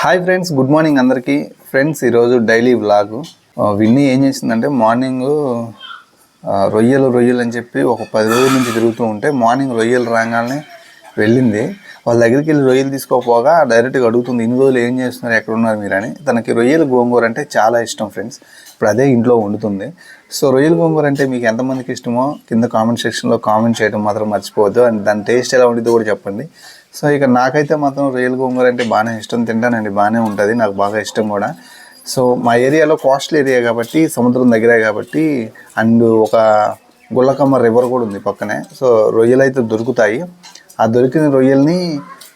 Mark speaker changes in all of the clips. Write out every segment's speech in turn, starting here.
Speaker 1: Hi friends good morning అందరికీ. Friends ఈరోజు daily vlog. Winnie ఏం చేసిందంటే మార్నింగ్ రొయ్యలు రొయ్యలు అని చెప్పి ఒక పది రోజుల నుంచి తిరుగుతూ ఉంటే మార్నింగ్ రొయ్యలు రాగానే వెళ్ళింది. వాళ్ళ దగ్గరికి వెళ్ళి రొయ్యలు తీసుకోపోగా డైరెక్ట్గా అడుగుతుంది ఇన్ని రోజులు ఏం చేస్తున్నారు? ఎక్కడ ఉన్నారు మీరు అని తనకి రొయ్యలు గోంగూర అంటే చాలా ఇష్టం ఫ్రెండ్స్. ఇప్పుడు అదే ఇంట్లో వండుతుంది. సో రొయ్యల గోంగూర అంటే మీకు ఎంతమందికి ఇష్టమో కింద కామెంట్ సెక్షన్లో కామెంట్ చేయడం మాత్రం మర్చిపోవద్దు. అండ్ దాని టేస్ట్ ఎలా ఉండిద్దో కూడా చెప్పండి. సో ఇక నాకైతే మాత్రం రొయ్యల గోంగూర అంటే బాగానే ఇష్టం. తింటానండి బాగానే ఉంటుంది. నాకు బాగా ఇష్టం కూడా. సో మా ఏరియాలో కోస్టల్ ఏరియా కాబట్టి సముద్రం దగ్గరే కాబట్టి అండ్ ఒక గుళ్ళకమ్మ రివర్ కూడా ఉంది పక్కనే. సో రొయ్యలు అయితే దొరుకుతాయి. ఆ దొరికిన రొయ్యల్ని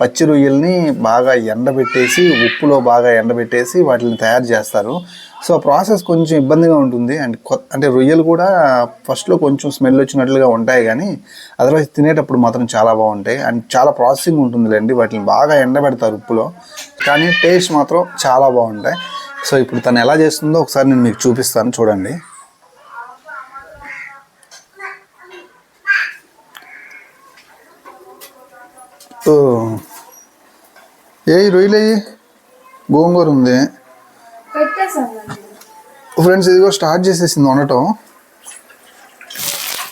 Speaker 1: పచ్చి రొయ్యల్ని బాగా ఎండబెట్టేసి ఉప్పులో బాగా ఎండబెట్టేసి వాటిని తయారు చేస్తారు. సో ప్రాసెస్ కొంచెం ఇబ్బందిగా ఉంటుంది. అండ్ కొత్త అంటే రొయ్యలు కూడా ఫస్ట్లో కొంచెం స్మెల్ వచ్చినట్లుగా ఉంటాయి కానీ అదర్వైజ్ తినేటప్పుడు మాత్రం చాలా బాగుంటాయి. అండ్ చాలా ప్రాసెసింగ్ ఉంటుందిలేండి. వాటిని బాగా ఎండబెడతారు ఉప్పులో. కానీ టేస్ట్ మాత్రం చాలా బాగుంటాయి. సో ఇప్పుడు తను ఎలా చేస్తుందో ఒకసారి నేను మీకు చూపిస్తాను. చూడండి. ఓ. ఏ రొయ్యలయ్యి గోంగూర ఉంది. ఫ్రెండ్స్ ఇదిగో స్టార్ట్ చేసేసింది వండటం.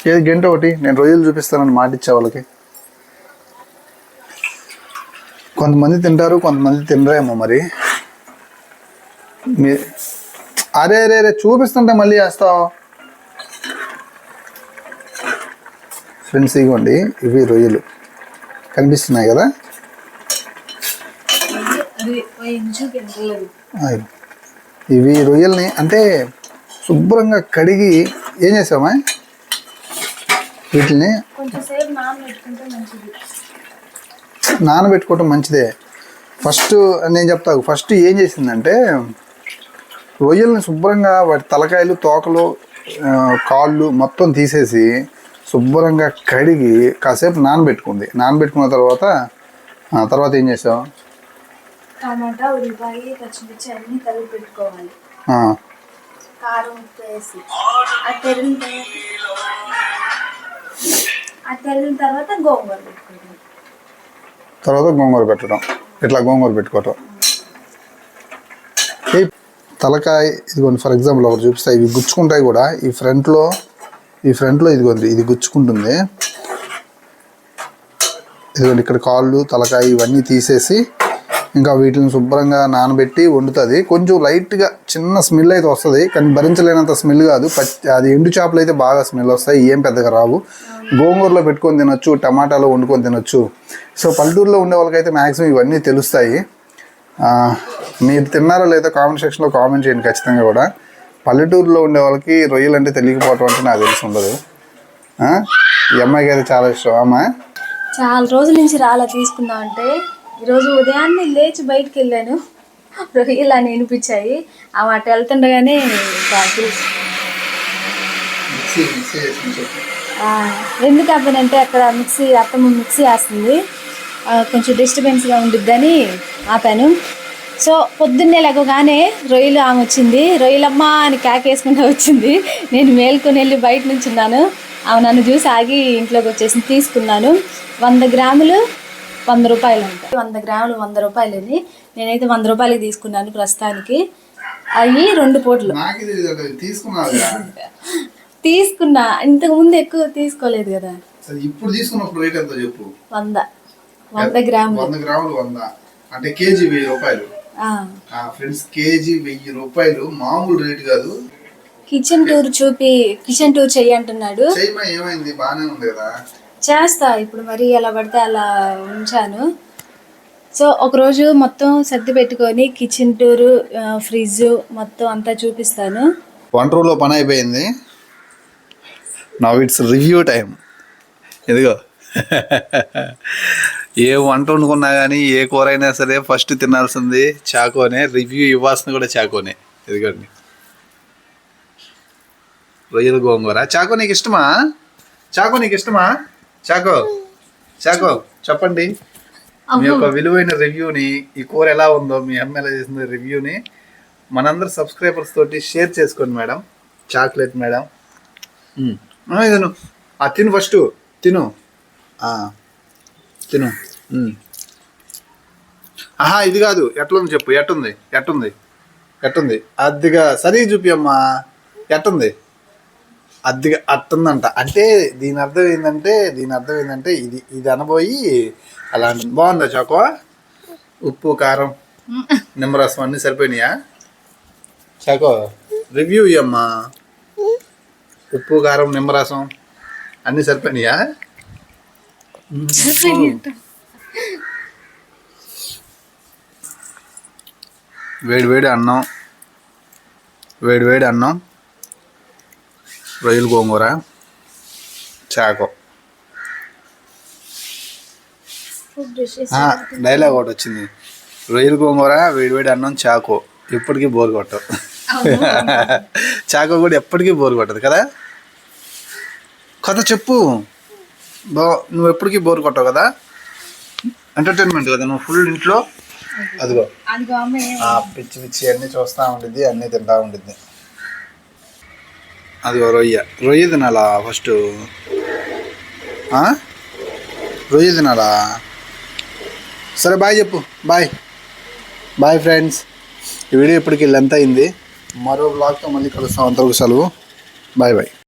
Speaker 1: ఏది గంట ఒకటి? నేను రొయ్యలు చూపిస్తానని మాట ఇచ్చే వాళ్ళకి. కొంతమంది తింటారు కొంతమంది తినరేమో మరి. మీ అరే అరే అరే చూపిస్తుంటే మళ్ళీ వేస్తావు? ఫ్రెండ్స్ ఇవ్వండి ఇవి రొయ్యలు. కనిపిస్తున్నాయి కదా. ఇవి రొయ్యల్ని అంటే శుభ్రంగా కడిగి ఏం చేసామా? వీటిని నానబెట్టుకోవటం మంచిదే. ఫస్ట్ నేను చెప్తా ఫస్ట్ ఏం చేసిందంటే రొయ్యల్ని శుభ్రంగా వాటి తలకాయలు తోకలు కాళ్ళు మొత్తం తీసేసి శుభ్రంగా కడిగి కాసేపు నానబెట్టుకుంది. నానబెట్టుకున్న తర్వాత తర్వాత ఏం చేసావు?
Speaker 2: టమాటా ఉల్లిపాయ పచ్చిమిర్చి అన్ని కలిపి పెట్టుకోవాలి. కారం వేసి. ఆ తర్వాత ఆ తెరిన తర్వాత గోంగూర
Speaker 1: తర్వాత గోంగూర పెట్టడం. ఇట్లా గోంగూర పెట్టుకోవటం. ఈ తలకాయ ఇదిగోండి ఫర్ ఎగ్జాంపుల్ ఒకటి చూపిస్తా. ఇవి గుచ్చుకుంటాయి కూడా. ఈ ఫ్రంట్లో ఈ ఫ్రంట్లో ఇదిగోండి ఇది గుచ్చుకుంటుంది. ఇదిగోండి ఇక్కడ కాళ్ళు తలకాయ ఇవన్నీ తీసేసి ఇంకా వీటిని శుభ్రంగా నానబెట్టి వండుతుంది. కొంచెం లైట్గా చిన్న స్మెల్ అయితే వస్తుంది కానీ భరించలేనంత స్మెల్ కాదు. అది ఎండు చేపలు అయితే బాగా స్మెల్ వస్తాయి ఏం పెద్దగా రావు. గోంగూరలో పెట్టుకొని తినొచ్చు టమాటాలో వండుకొని తినొచ్చు. సో పల్లెటూరులో ఉండే వాళ్ళకైతే మ్యాక్సిమం ఇవన్నీ తెలుస్తాయి. మీరు తిన్నారో లేదో కామెంట్ సెక్షన్లో కామెంట్ చేయండి ఖచ్చితంగా కూడా. పల్లెటూరులో ఉండే వాళ్ళకి రొయ్యలు అంటే తెలియకపోవటం అంటే నాకు తెలిసి ఉండదు? ఈ అమ్మాయికి అయితే చాలా ఇష్టం. అమ్మా?
Speaker 2: చాలా రోజుల నుంచి రాలా తీసుకుందాం అంటే ఈరోజు ఉదయాన్నే లేచి బయటికి వెళ్ళాను. రొయ్యలు అని వినిపించాయి. ఆ మాట వెళ్తుండగానే ఎందుకు అవ్వనంటే అక్కడ మిక్సీ అత్తమ్మ మిక్సీ వేస్తుంది. కొంచెం డిస్టర్బెన్స్గా ఉండిద్దని ఆపాను. సో పొద్దున్నే లేకగానే రొయ్యలు ఆమె వచ్చింది. రొయ్యలమ్మ అని కేకేసుకుంటూ వచ్చింది. నేను మేల్కొని వెళ్ళి బయట నుంచి ఉన్నాను. ఆమె నన్ను చూసి ఆగి ఇంట్లోకి వచ్చేసి తీసుకున్నాను. వంద గ్రాములు వంద రూపాయలు ఉంటాయి వంద గ్రాములు వంద రూపాయలని నేనైతే వంద రూపాయలకి తీసుకున్నాను ప్రస్తుతానికి. అవి రెండు పూటలు. తీసుకున్నా. ఇంతకు ముందు ఎక్కువ తీసుకోలేదు కదా.
Speaker 1: ఇప్పుడు తీసుకున్నప్పుడు రేట్ ఎంతో చెప్పు.
Speaker 2: వంద. వంద గ్రాములు.
Speaker 1: వంద గ్రాములు వంద. అంటే కేజీ వెయ్యి రూపాయలు.
Speaker 2: ఆ.
Speaker 1: ఫ్రెండ్స్ కేజీ వెయ్యి రూపాయలు మామూలు రేట్ కాదు.
Speaker 2: కిచెన్ టూర్ చూపి కిచెన్ టూర్ చెయ్యి అంటున్నాడు.
Speaker 1: చేయమా ఏమైంది? బాగానే ఉంది కదా?
Speaker 2: చేస్తా ఇప్పుడు మరి ఎలా పడితే అలా ఉంచాను. సో ఒకరోజు మొత్తం సర్ది పెట్టుకొని కిచెన్ టూరు ఫ్రిడ్జ్ మొత్తం అంతా చూపిస్తాను.
Speaker 1: వంట రూమ్లో పని అయిపోయింది. నా ఇట్స్ రివ్యూ టైం. ఇదిగో. ఏ వంట వండుకున్నా కానీ ఏ కూర అయినా సరే ఫస్ట్ తినాల్సింది చాకోనే. రివ్యూ ఇవ్వాల్సింది కూడా చాకోనే. ఇదిగోండి. రొయ్యల గోంగూర. చాకో నీకు ఇష్టమా? చాకో నీకు ఇష్టమా? చాకో చాకో చెప్పండి. మీ యొక్క విలువైన రివ్యూని ఈ కూర ఎలా ఉందో మీ అమ్మ ఎలా చేసిందో రివ్యూని మనందరు సబ్స్క్రైబర్స్ తోటి షేర్ చేసుకోండి మేడం. Chocolate madam. తిను ఫస్ట్. తిను. తిను. ఆహా ఇది కాదు. ఎట్లుంది చెప్పు. ఎట్టుంది? ఎట్టుంది? ఎట్టుంది? అద్దిగా సరిగా చూపి అమ్మా ఎట్టుంది? అద్దిగా అట్టుందంట. అంటే దీని అర్థం ఏంటంటే దీని అర్థం ఏంటంటే ఇది ఇది అనబోయి అలా బాగుందా చాకో? ఉప్పు కారం నిమ్మరసం అన్నీ సరిపోయినాయా? Choco review ఇయ్యమ్మా. ఉప్పు కారం నిమ్మరసం అన్నీ సరిపోయినాయా. వేడి వేడి అన్నం వేడి వేడి అన్నం రొయ్యలు గోంగూర చాకో. డైలాగ్ ఒకటి వచ్చింది. రొయ్యలు గోంగూర వేడి వేడి అన్నం చాకో. ఎప్పటికీ బోర్ కొట్టవు. చాకో కూడా ఎప్పటికీ బోర్ కొట్టదు కదా? కథ చెప్పు. బా నువ్వు ఎప్పటికీ బోర్ కొట్టవు కదా? ఎంటర్టైన్మెంట్ కదా నువ్వు ఫుల్ ఇంట్లో అదిగో.
Speaker 2: అదిగో
Speaker 1: ఆ పిచ్చి పిచ్చి అన్నీ చూస్తూ ఉండిద్ది అన్నీ తింటా ఉండిద్ది. అది రొయ్య. రొయ్య తినాలా ఫస్ట్ రొయ్య తినాలా? సరే బాయ్ చెప్పు. బాయ్. Bye friends. ఈ వీడియో ఇప్పటికి లెంత్ అయింది. మరో బ్లాగ్తో మళ్ళీ కలుస్తాం. అంతవరకు సెలవు. Bye bye.